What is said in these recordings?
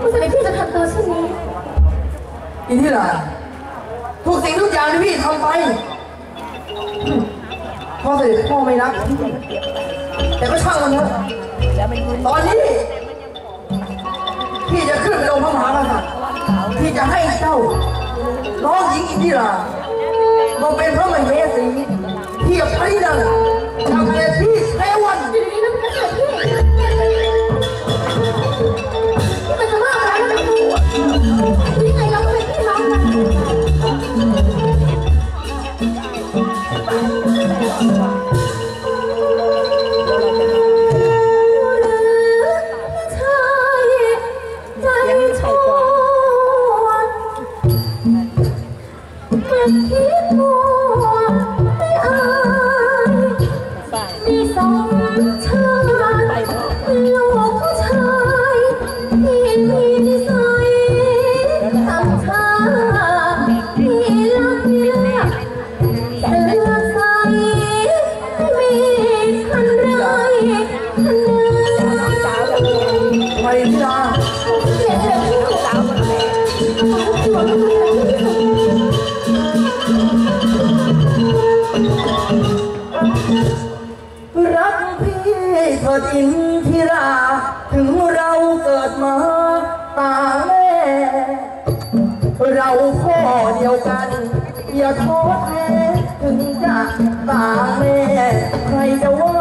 ทำไมพี่จะทำตัวเช่นนี้อินทิราทุกสิ่งทุกอย่างที่พี่ทำไปพ่อเสด็จพ่อไม่รัก แต่ก็ช่างมันเถอะตอนนี้ พี่จะขึ้นไปลงพระมหากษัตริย์พี่จะให้เจ้าน้องหญิงอินทิรามาเป็นพระมเหสีเทียบพระที่นั่ มันคิดมัวไม่อายมีสองชา เถิดอินทิรา ถึงเราเกิดมาต่างแม่ เราพ่อเดียวกัน อย่าท้อแท้ถึงจะต่างแม่ ใครจะว่า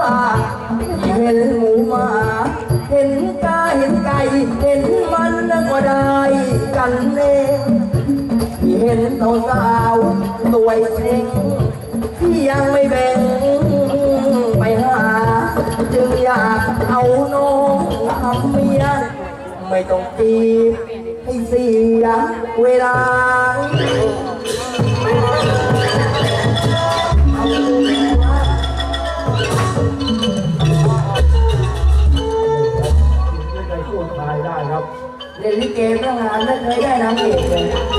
เห็นหมูหมา เห็นกาเห็นไก่ เห็นมันนก็ได้กันเองเห็นสาวสาวสวยเชงที่ยังไม่แบ่ง จึงอยากเอาน้องทำเมีย ไม่ต้องจีบให้เสียเวลาไม่เคยพูดทายได้ครับเล่นลิเกตั้งานไม่เคยได้นางเอกเลยได้นางเอกครับเดี๋ยวอุ้มโชว์คนดูซะหน่อยเฮ้ย